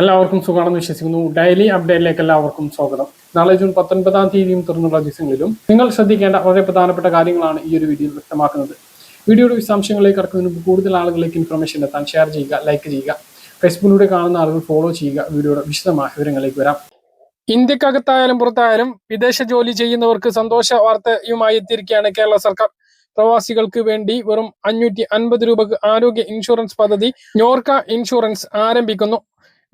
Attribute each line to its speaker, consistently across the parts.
Speaker 1: എല്ലാവർക്കും സുഖമാണെന്ന് വിശ്വസിക്കുന്നു. ഡെയിലി അപ്ഡേറ്റിലേക്ക് എല്ലാവർക്കും സ്വാഗതം. നാളെ ജൂൺ പത്തൊൻപതാം തീയതിയും തുറന്നുള്ള ദിവസങ്ങളിലും നിങ്ങൾ ശ്രദ്ധിക്കേണ്ട വളരെ പ്രധാനപ്പെട്ട കാര്യങ്ങളാണ് ഈ ഒരു വീഡിയോയിൽ വ്യക്തമാക്കുന്നത്. വീഡിയോയുടെ വിശദാംശങ്ങളിലേക്ക് കടക്കുന്നതിന് മുമ്പ് കൂടുതൽ ആളുകളിലേക്ക് ഇൻഫർമേഷൻ എത്താൻ ഷെയർ ചെയ്യുക ലൈക്ക് ചെയ്യുക ഫേസ്ബുക്കിലൂടെ കാണുന്ന ആളുകൾ ഫോളോ ചെയ്യുക വീഡിയോയുടെ വിശദമായ വിവരങ്ങളിലേക്ക് വരാം. ഇന്ത്യക്കകത്തായാലും പുറത്തായാലും വിദേശ ജോലി ചെയ്യുന്നവർക്ക് സന്തോഷ വാർത്തയുമായി എത്തിയിരിക്കുകയാണ് കേരള സർക്കാർ. പ്രവാസികൾക്ക് വേണ്ടി വെറും അഞ്ഞൂറ്റി അൻപത് രൂപക്ക് ആരോഗ്യ ഇൻഷുറൻസ് പദ്ധതി നോർക്ക ഇൻഷുറൻസ് ആരംഭിക്കുന്നു.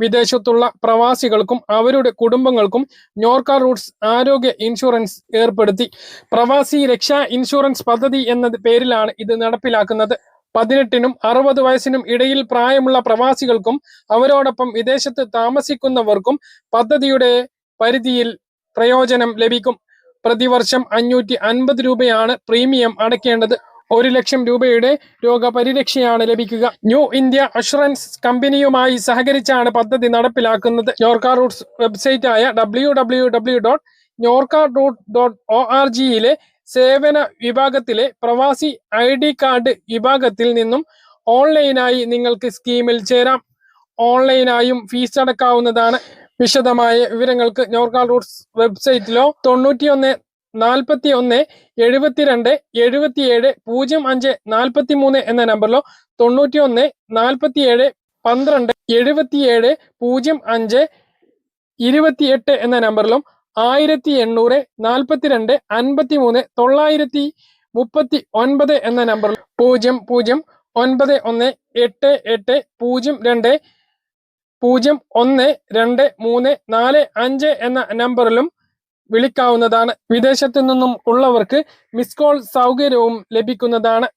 Speaker 1: വിദേശത്തുള്ള പ്രവാസികൾക്കും അവരുടെ കുടുംബങ്ങൾക്കും നോർക്ക റൂട്ട്സ് ആരോഗ്യ ഇൻഷുറൻസ് ഏർപ്പെടുത്തി. പ്രവാസി രക്ഷാ ഇൻഷുറൻസ് പദ്ധതി എന്ന പേരിലാണ് ഇത് നടപ്പിലാക്കുന്നത്. പതിനെട്ടിനും അറുപത് വയസ്സിനും ഇടയിൽ പ്രായമുള്ള പ്രവാസികൾക്കും അവരോടൊപ്പം വിദേശത്ത് താമസിക്കുന്നവർക്കും പദ്ധതിയുടെ പരിധിയിൽ പ്രയോജനം ലഭിക്കും. പ്രതിവർഷം അഞ്ഞൂറ്റി അൻപത് രൂപയാണ് പ്രീമിയം അടയ്ക്കേണ്ടത്. ഒരു ലക്ഷം രൂപയുടെ രോഗപരിരക്ഷയാണ് ലഭിക്കുക. ന്യൂ ഇന്ത്യ അഷുറൻസ് കമ്പനിയുമായി സഹകരിച്ചാണ് പദ്ധതി നടപ്പിലാക്കുന്നത്. നോർക്ക റൂട്ട്സ് വെബ്സൈറ്റ് ആയ W W W dot NORKA root dot O R ജിയിലെ സേവന വിഭാഗത്തിലെ പ്രവാസി ഐ ഡി കാർഡ് വിഭാഗത്തിൽ നിന്നും ഓൺലൈനായി നിങ്ങൾക്ക് സ്കീമിൽ ചേരാം. ഓൺലൈനായും ഫീസ് അടക്കാവുന്നതാണ്. വിശദമായ വിവരങ്ങൾക്ക് നോർക്ക റൂട്ട്സ് വെബ്സൈറ്റിലോ തൊണ്ണൂറ്റിയൊന്ന് നാൽപ്പത്തി ഒന്ന് എഴുപത്തിരണ്ട് എഴുപത്തിയേഴ് പൂജ്യം അഞ്ച് നാൽപ്പത്തി മൂന്ന് എന്ന നമ്പറിലോ തൊണ്ണൂറ്റി ഒന്ന് നാൽപ്പത്തിയേഴ് പന്ത്രണ്ട് എഴുപത്തിയേഴ് പൂജ്യം അഞ്ച് ഇരുപത്തിയെട്ട് എന്ന നമ്പറിലും ആയിരത്തി എണ്ണൂറ് നാൽപ്പത്തിരണ്ട് അൻപത്തി മൂന്ന് തൊള്ളായിരത്തി മുപ്പത്തി ഒൻപത് എന്ന നമ്പറിൽ പൂജ്യം പൂജ്യം ഒൻപത് ഒന്ന് എട്ട് എട്ട് പൂജ്യം രണ്ട് പൂജ്യം ഒന്ന് രണ്ട് മൂന്ന് നാല് അഞ്ച് എന്ന നമ്പറിലും വിളിക്കാവുന്നതാണ്. വിദേശത്തു നിന്നും ഉള്ളവർക്ക് മിസ് കോൾ സൗകര്യവും ലഭിക്കുന്നതാണ്.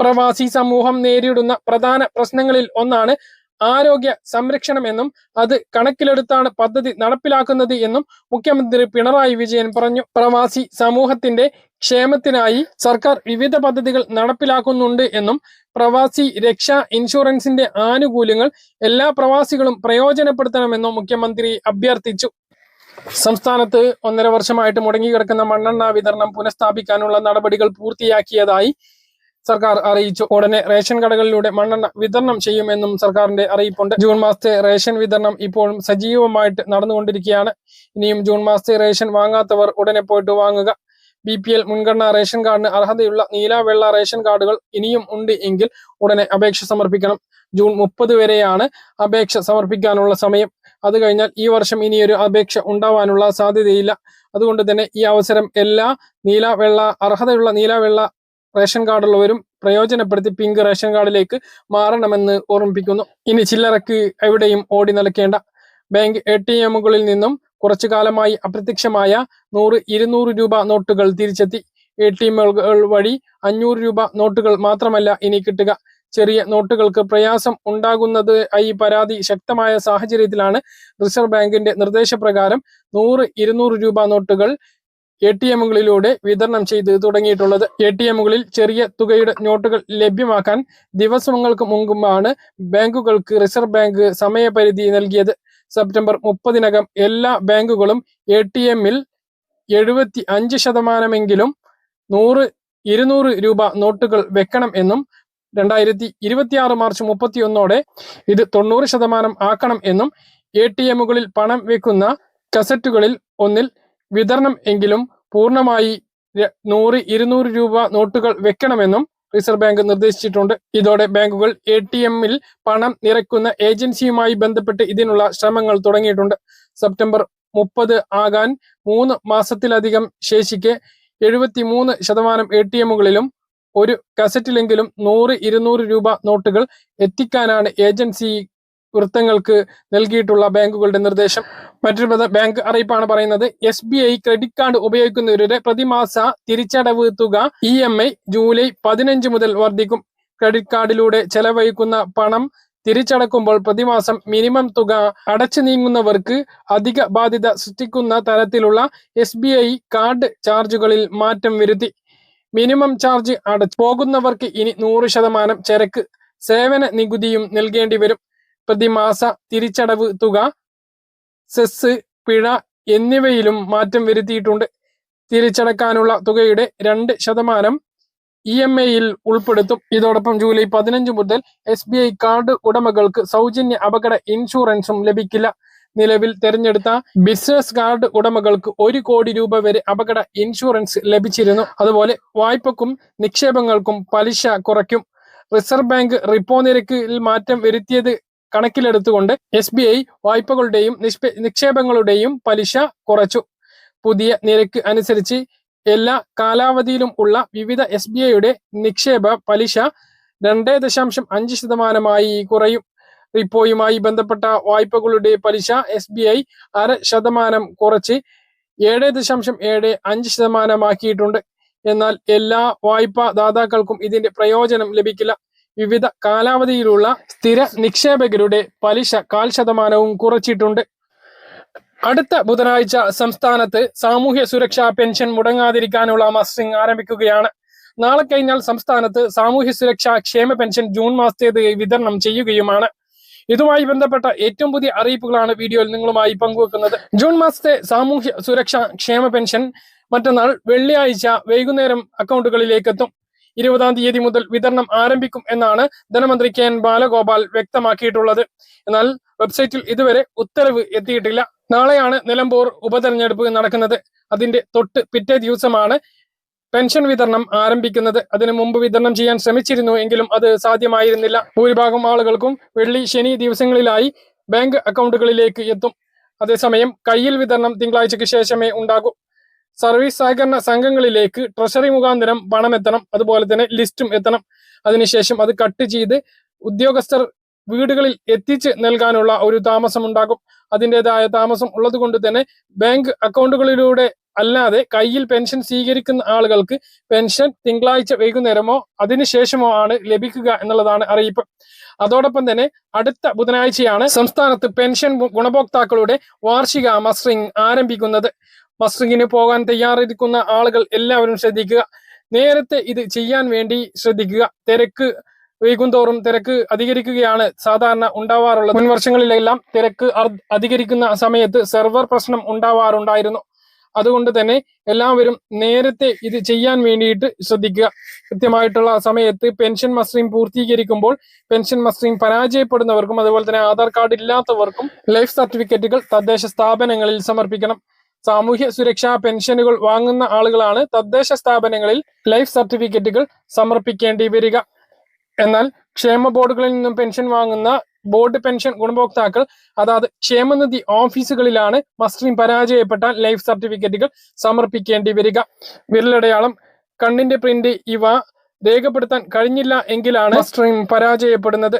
Speaker 1: പ്രവാസി സമൂഹം നേരിടുന്ന പ്രധാന പ്രശ്നങ്ങളിൽ ഒന്നാണ് ആരോഗ്യ സംരക്ഷണം എന്നും അത് കണക്കിലെടുത്താണ് പദ്ധതി നടപ്പിലാക്കുന്നത് എന്നും മുഖ്യമന്ത്രി പിണറായി വിജയൻ പറഞ്ഞു. പ്രവാസി സമൂഹത്തിന്റെ ക്ഷേമത്തിനായി സർക്കാർ വിവിധ പദ്ധതികൾ നടപ്പിലാക്കുന്നുണ്ട് എന്നും പ്രവാസി രക്ഷാ ഇൻഷുറൻസിന്റെ ആനുകൂല്യങ്ങൾ എല്ലാ പ്രവാസികളും പ്രയോജനപ്പെടുത്തണമെന്നും മുഖ്യമന്ത്രി അഭ്യർത്ഥിച്ചു. സംസ്ഥാനത്ത് ഒന്നര വർഷമായിട്ട് മുടങ്ങിക്കിടക്കുന്ന മണ്ണെണ്ണ വിതരണം പുനഃസ്ഥാപിക്കാനുള്ള നടപടികൾ പൂർത്തിയാക്കിയതായി സർക്കാർ അറിയിച്ചു. ഉടനെ റേഷൻ കടകളിലൂടെ മണ്ണെണ്ണ വിതരണം ചെയ്യുമെന്നും സർക്കാരിന്റെ അറിയിപ്പുണ്ട്. ജൂൺ മാസത്തെ റേഷൻ വിതരണം ഇപ്പോഴും സജീവമായിട്ട് നടന്നുകൊണ്ടിരിക്കുകയാണ്. ഇനിയും ജൂൺ മാസത്തെ റേഷൻ വാങ്ങാത്തവർ ഉടനെ പോയിട്ട് വാങ്ങുക. ബി പി എൽ മുൻഗണന റേഷൻ കാർഡിന് അർഹതയുള്ള നീല വെള്ള റേഷൻ കാർഡുകൾ ഇനിയും ഉണ്ട് എങ്കിൽ ഉടനെ അപേക്ഷ സമർപ്പിക്കണം. ജൂൺ മുപ്പത് വരെയാണ് അപേക്ഷ സമർപ്പിക്കാനുള്ള സമയം. അത് കഴിഞ്ഞാൽ ഈ വർഷം ഇനി ഒരു അപേക്ഷ ഉണ്ടാവാനുള്ള സാധ്യതയില്ല. അതുകൊണ്ട് തന്നെ ഈ അവസരം എല്ലാ നീല വെള്ള അർഹതയുള്ള നീല വെള്ള റേഷൻ കാർഡുള്ളവരും പ്രയോജനപ്പെടുത്തി പിങ്ക് റേഷൻ കാർഡിലേക്ക് മാറണമെന്ന് ഓർമ്മിപ്പിക്കുന്നു. ഇനി ചില്ലറക്ക് എവിടെയും ഓടി നടക്കേണ്ട. ബാങ്ക് എ ടി എമ്മുകളിൽ നിന്നും കുറച്ചു കാലമായി അപ്രത്യക്ഷമായ നൂറ് ഇരുന്നൂറ് രൂപ നോട്ടുകൾ തിരിച്ചെത്തി. എ ടി എമ്മുകൾ വഴി അഞ്ഞൂറ് രൂപ നോട്ടുകൾ മാത്രമല്ല ഇനി കിട്ടുക. ചെറിയ നോട്ടുകൾക്ക് പ്രയാസം ഉണ്ടാകുന്നത് ഈ പരാതി ശക്തമായ സാഹചര്യത്തിലാണ് റിസർവ് ബാങ്കിന്റെ നിർദ്ദേശപ്രകാരം നൂറ് ഇരുന്നൂറ് രൂപ നോട്ടുകൾ എ ടി എമ്മുകളിലൂടെ വിതരണം ചെയ്ത് തുടങ്ങിയിട്ടുള്ളത്. എ ടി എമ്മുകളിൽ ചെറിയ തുകയുടെ നോട്ടുകൾ ലഭ്യമാക്കാൻ ദിവസങ്ങൾക്ക് മുമ്പുമാണ് ബാങ്കുകൾക്ക് റിസർവ് ബാങ്ക് സമയപരിധി നൽകിയത്. സെപ്റ്റംബർ മുപ്പതിനകം എല്ലാ ബാങ്കുകളും എ ടി എമ്മിൽ എഴുപത്തി അഞ്ച് ശതമാനമെങ്കിലും നൂറ് ഇരുന്നൂറ് രൂപ നോട്ടുകൾ വെക്കണം എന്നും രണ്ടായിരത്തി ഇരുപത്തിയാറ് മാർച്ച് മുപ്പത്തിയൊന്നോടെ ഇത് തൊണ്ണൂറ് ശതമാനം ആക്കണം എന്നും എ ടി എമ്മുകളിൽ പണം വെക്കുന്ന കസറ്റുകളിൽ ഒന്നിൽ വിതരണം എങ്കിലും പൂർണമായി നൂറ് ഇരുന്നൂറ് രൂപ നോട്ടുകൾ വെക്കണമെന്നും റിസർവ് ബാങ്ക് നിർദ്ദേശിച്ചിട്ടുണ്ട്. ഇതോടെ ബാങ്കുകൾ എ ടി എമ്മിൽ പണം നിറയ്ക്കുന്ന ഏജൻസിയുമായി ബന്ധപ്പെട്ട് ഇതിനുള്ള ശ്രമങ്ങൾ തുടങ്ങിയിട്ടുണ്ട്. സെപ്റ്റംബർ മുപ്പത് ആകാൻ മൂന്ന് മാസത്തിലധികം ശേഷിക്കെ എഴുപത്തി മൂന്ന് ശതമാനം എ ടി എമ്മുകളിലും ഒരു കസറ്റിലെങ്കിലും നൂറ് ഇരുന്നൂറ് രൂപ നോട്ടുകൾ എത്തിക്കാനാണ് ഏജൻസി വൃത്തങ്ങൾക്ക് നൽകിയിട്ടുള്ള ബാങ്കുകളുടെ നിർദ്ദേശം. മറ്റൊരു ബാങ്ക് അറിയിപ്പാണ് പറയുന്നത് S B I credit card ഉപയോഗിക്കുന്നവരുടെ പ്രതിമാസ തിരിച്ചടവ് തുക ഇ എം ഐ ജൂലൈ പതിനഞ്ച് മുതൽ വർദ്ധിക്കും. ക്രെഡിറ്റ് കാർഡിലൂടെ ചെലവഴിക്കുന്ന പണം തിരിച്ചടക്കുമ്പോൾ പ്രതിമാസം മിനിമം തുക അടച്ചു നീങ്ങുന്നവർക്ക് അധിക ബാധ്യത സൃഷ്ടിക്കുന്ന തരത്തിലുള്ള എസ് കാർഡ് ചാർജുകളിൽ മാറ്റം വരുത്തി. മിനിമം ചാർജ് അട പോകുന്നവർക്ക് ഇനി നൂറ് ശതമാനം ചരക്ക് സേവന നികുതിയും നൽകേണ്ടി വരും. പ്രതിമാസ തിരിച്ചടവ് തുക സെസ് പിഴ എന്നിവയിലും മാറ്റം വരുത്തിയിട്ടുണ്ട്. തിരിച്ചടക്കാനുള്ള തുകയുടെ രണ്ട് ശതമാനം ഇ എം ഐയിൽ ഉൾപ്പെടുത്തും. ഇതോടൊപ്പം ജൂലൈ പതിനഞ്ച് മുതൽ എസ് കാർഡ് ഉടമകൾക്ക് സൗജന്യ അപകട ഇൻഷുറൻസും ലഭിക്കില്ല. നിലവിൽ തെരഞ്ഞെടുത്ത ബിസിനസ് കാർഡ് ഉടമകൾക്ക് ഒരു കോടി രൂപ വരെ അപകട ഇൻഷുറൻസ് ലഭിച്ചിരുന്നു. അതുപോലെ വായ്പക്കും നിക്ഷേപങ്ങൾക്കും പലിശ കുറയ്ക്കും. റിസർവ് ബാങ്ക് റിപ്പോ നിരക്കിൽ മാറ്റം വരുത്തിയത് കണക്കിലെടുത്തുകൊണ്ട് എസ് ബി ഐ വായ്പകളുടെയും നിക്ഷേപങ്ങളുടെയും പലിശ കുറച്ചു. പുതിയ നിരക്ക് അനുസരിച്ച് എല്ലാ കാലാവധിയിലും ഉള്ള വിവിധ എസ് ബി ഐയുടെ നിക്ഷേപ പലിശ രണ്ട് ദശാംശം അഞ്ച് ശതമാനമായി കുറയും. റിപ്പോയുമായി ബന്ധപ്പെട്ട വായ്പകളുടെ പലിശ എസ് ബി ഐ അര ശതമാനം കുറച്ച് ഏഴ് ദശാംശം ഏഴ് അഞ്ച് ശതമാനമാക്കിയിട്ടുണ്ട്. എന്നാൽ എല്ലാ വായ്പാ ദാതാക്കൾക്കും ഇതിന്റെ പ്രയോജനം ലഭിക്കില്ല. വിവിധ കാലാവധിയിലുള്ള സ്ഥിര നിക്ഷേപകരുടെ പലിശ കാൽ ശതമാനവും കുറച്ചിട്ടുണ്ട്. അടുത്ത ബുധനാഴ്ച സംസ്ഥാനത്ത് സാമൂഹ്യ സുരക്ഷാ പെൻഷൻ മുടങ്ങാതിരിക്കാനുള്ള മസ്റ്ററിംഗ് ആരംഭിക്കുകയാണ്. നാളെ കഴിഞ്ഞാൽ സംസ്ഥാനത്ത് സാമൂഹ്യ സുരക്ഷാ ക്ഷേമ പെൻഷൻ ജൂൺ മാസത്തേത് വിതരണം ചെയ്യുകയുമാണ്. ഇതുമായി ബന്ധപ്പെട്ട ഏറ്റവും പുതിയ അറിയിപ്പുകളാണ് വീഡിയോയിൽ നിങ്ങളുമായി പങ്കുവെക്കുന്നത്. ജൂൺ മാസത്തെ സാമൂഹ്യ സുരക്ഷാ ക്ഷേമ പെൻഷൻ മറ്റന്നാൾ വെള്ളിയാഴ്ച വൈകുന്നേരം അക്കൗണ്ടുകളിലേക്ക് എത്തും ഇരുപതാം തീയതി മുതൽ വിതരണം ആരംഭിക്കും എന്നാണ് ധനമന്ത്രി കെ എൻ ബാലഗോപാൽ വ്യക്തമാക്കിയിട്ടുള്ളത്. എന്നാൽ വെബ്സൈറ്റിൽ ഇതുവരെ ഉത്തരവ് എത്തിയിട്ടില്ല. നാളെയാണ് നിലമ്പൂർ ഉപതെരഞ്ഞെടുപ്പ് നടക്കുന്നത്. അതിന്റെ തൊട്ട് പിറ്റേ ദിവസമാണ് പെൻഷൻ വിതരണം ആരംഭിക്കുന്നത്. അതിനു മുമ്പ് വിതരണം ചെയ്യാൻ ശ്രമിച്ചിരുന്നു. എങ്കിലും അത് സാധ്യമായിരുന്നില്ല. ഭൂരിഭാഗം ആളുകൾക്കും വെള്ളി ശനി ദിവസങ്ങളിലായി ബാങ്ക് അക്കൗണ്ടുകളിലേക്ക് എത്തും. അതേസമയം കയ്യിൽ വിതരണം തിങ്കളാഴ്ചയ്ക്ക് ശേഷമേ ഉണ്ടാകൂ. സർവീസ് സഹകരണ സംഘങ്ങളിലേക്ക് ട്രഷറി മുഖാന്തരം പണം എത്തണം. അതുപോലെ തന്നെ ലിസ്റ്റും എത്തണം. അതിനുശേഷം അത് കട്ട് ചെയ്ത് ഉദ്യോഗസ്ഥർ വീടുകളിൽ എത്തിച്ച് നൽകാനുള്ള ഒരു താമസം ഉണ്ടാകും അതിന്റെതായ താമസം ഉള്ളത് കൊണ്ട് തന്നെ ബാങ്ക് അക്കൗണ്ടുകളിലൂടെ അല്ലാതെ കയ്യിൽ പെൻഷൻ സ്വീകരിക്കുന്ന ആളുകൾക്ക് പെൻഷൻ തിങ്കളാഴ്ച വൈകുന്നേരമോ അതിനുശേഷമോ ആണ് ലഭിക്കുക എന്നുള്ളതാണ് അറിയിപ്പ്. അതോടൊപ്പം തന്നെ അടുത്ത ബുധനാഴ്ചയാണ് സംസ്ഥാനത്ത് പെൻഷൻ ഗുണഭോക്താക്കളുടെ വാർഷിക മസ്റിംഗ് ആരംഭിക്കുന്നത്. മസ്റിംഗിന് പോകാൻ തയ്യാറെടുക്കുന്ന ആളുകൾ എല്ലാവരും ശ്രദ്ധിക്കുക. നേരത്തെ ഇത് ചെയ്യാൻ വേണ്ടി ശ്രദ്ധിക്കുക. തിരക്ക് വൈകുന്തോറും തിരക്ക് അധികരിക്കുകയാണ് സാധാരണ ഉണ്ടാവാറുള്ളത്. മുൻവർഷങ്ങളിലെല്ലാം തിരക്ക് അധികരിക്കുന്ന സമയത്ത് സെർവർ പ്രശ്നം ഉണ്ടാവാറുണ്ടായിരുന്നു. അതുകൊണ്ട് തന്നെ എല്ലാവരും നേരത്തെ ഇത് ചെയ്യാൻ വേണ്ടിയിട്ട് ശ്രദ്ധിക്കുക. കൃത്യമായിട്ടുള്ള സമയത്ത് പെൻഷൻ മസ്റ്ററിംഗ് പൂർത്തീകരിക്കുമ്പോൾ പെൻഷൻ മസ്റ്ററിംഗ് പരാജയപ്പെടുന്നവർക്കും അതുപോലെ തന്നെ ആധാർ കാർഡ് ഇല്ലാത്തവർക്കും ലൈഫ് സർട്ടിഫിക്കറ്റുകൾ തദ്ദേശ സ്ഥാപനങ്ങളിൽ സമർപ്പിക്കണം. സാമൂഹ്യ സുരക്ഷാ പെൻഷനുകൾ വാങ്ങുന്ന ആളുകളാണ് തദ്ദേശ സ്ഥാപനങ്ങളിൽ ലൈഫ് സർട്ടിഫിക്കറ്റുകൾ സമർപ്പിക്കേണ്ടി വരിക. എന്നാൽ ക്ഷേമ ബോർഡുകളിൽ നിന്നും പെൻഷൻ വാങ്ങുന്ന ബോർഡ് പെൻഷൻ ഗുണഭോക്താക്കൾ അതായത് ക്ഷേമനിധി ഓഫീസുകളിലാണ് മസ്റ്ററിംഗ് പരാജയപ്പെട്ട ലൈഫ് സർട്ടിഫിക്കറ്റുകൾ സമർപ്പിക്കേണ്ടി വരിക. വിരലടയാളം കണ്ണിന്റെ പ്രിന്റ് ഇവ രേഖപ്പെടുത്താൻ കഴിഞ്ഞില്ല എങ്കിലാണ് മസ്റ്ററിംഗ് പരാജയപ്പെടുന്നത്.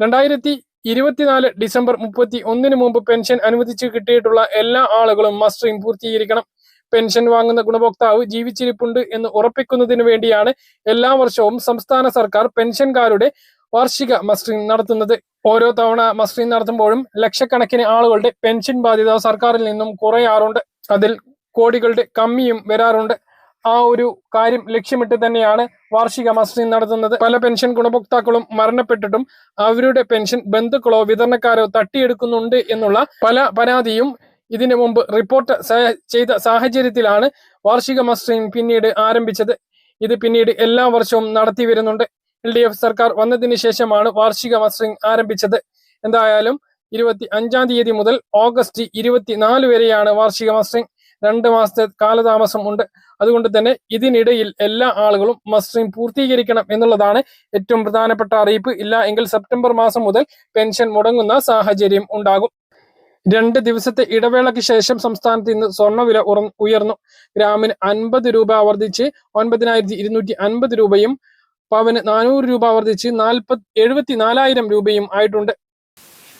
Speaker 1: രണ്ടായിരത്തി ഇരുപത്തിനാല് ഡിസംബർ മുപ്പത്തി ഒന്നിന് മുമ്പ് പെൻഷൻ അനുവദിച്ചു കിട്ടിയിട്ടുള്ള എല്ലാ ആളുകളും മസ്റ്ററിംഗ് പൂർത്തീകരിക്കണം. പെൻഷൻ വാങ്ങുന്ന ഗുണഭോക്താവ് ജീവിച്ചിരിപ്പുണ്ട് എന്ന് ഉറപ്പിക്കുന്നതിന് വേണ്ടിയാണ് എല്ലാ വർഷവും സംസ്ഥാന സർക്കാർ പെൻഷൻകാരുടെ വാർഷിക മസ്റ്ററിംഗ് നടത്തുന്നത്. ഓരോ തവണ മസ്റ്ററിംഗ് നടത്തുമ്പോഴും ലക്ഷക്കണക്കിന് ആളുകളുടെ പെൻഷൻ ബാധ്യത സർക്കാരിൽ നിന്നും കുറയാറുണ്ട്. അതിൽ കോടികളുടെ കമ്മിയും വരാറുണ്ട്. ആ ഒരു കാര്യം ലക്ഷ്യമിട്ട് തന്നെയാണ് വാർഷിക മസ്റ്ററിംഗ് നടത്തുന്നത്. പല പെൻഷൻ ഗുണഭോക്താക്കളും മരണപ്പെട്ടിട്ടും അവരുടെ പെൻഷൻ ബന്ധുക്കളോ വിതരണക്കാരോ തട്ടിയെടുക്കുന്നുണ്ട് എന്നുള്ള പല പരാതിയും ഇതിനു മുമ്പ് റിപ്പോർട്ട് ചെയ്ത സാഹചര്യത്തിലാണ് വാർഷിക മസ്റ്ററിംഗ് പിന്നീട് ആരംഭിച്ചത്. ഇത് പിന്നീട് എല്ലാ വർഷവും നടത്തി വരുന്നുണ്ട്. എൽ ഡി എഫ് സർക്കാർ വന്നതിന് ശേഷമാണ് വാർഷിക മസ്റ്ററിംഗ് ആരംഭിച്ചത്. എന്തായാലും ഇരുപത്തി അഞ്ചാം തീയതി മുതൽ ഓഗസ്റ്റ് ഇരുപത്തിനാല് വരെയാണ് വാർഷിക മസ്റ്ററിംഗ് രണ്ട് മാസത്തെ കാലതാമസം ഉണ്ട്. അതുകൊണ്ട് തന്നെ ഇതിനിടയിൽ എല്ലാ ആളുകളും മസ്റ്ററിംഗ് പൂർത്തീകരിക്കണം എന്നുള്ളതാണ് ഏറ്റവും പ്രധാനപ്പെട്ട അറിയിപ്പ്. ഇല്ല എങ്കിൽ സെപ്റ്റംബർ മാസം മുതൽ പെൻഷൻ മുടങ്ങുന്ന സാഹചര്യം ഉണ്ടാകും. രണ്ട് ദിവസത്തെ ഇടവേളയ്ക്ക് ശേഷം സംസ്ഥാനത്ത് ഇന്ന് സ്വർണവില ഉയർന്നു. ഗ്രാമിന് അൻപത് രൂപ വർദ്ധിച്ച് ഒൻപതിനായിരത്തി ഇരുന്നൂറ്റി അൻപത് രൂപയും പവന് നാനൂറ് രൂപ വർദ്ധിച്ച് നാൽപ്പത്തി എഴുപത്തി നാലായിരം രൂപയും ആയിട്ടുണ്ട്.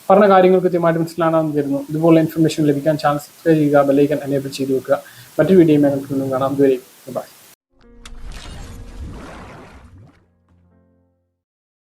Speaker 1: പറഞ്ഞ കാര്യങ്ങൾ കൃത്യമായിട്ട് മനസ്സിലാണെന്ന് തരുന്നു ഇതുപോലെ ഇൻഫർമേഷൻ ലഭിക്കാൻ ചാനൽ സബ്സ്ക്രൈബ് ചെയ്യുക ബെല്ലൈക്കൻ എനേബിൾ ചെയ്ത് വെക്കുക. മറ്റു വീഡിയോ ഞങ്ങൾക്ക് കാണാം. ഇതുവരെ ബൈ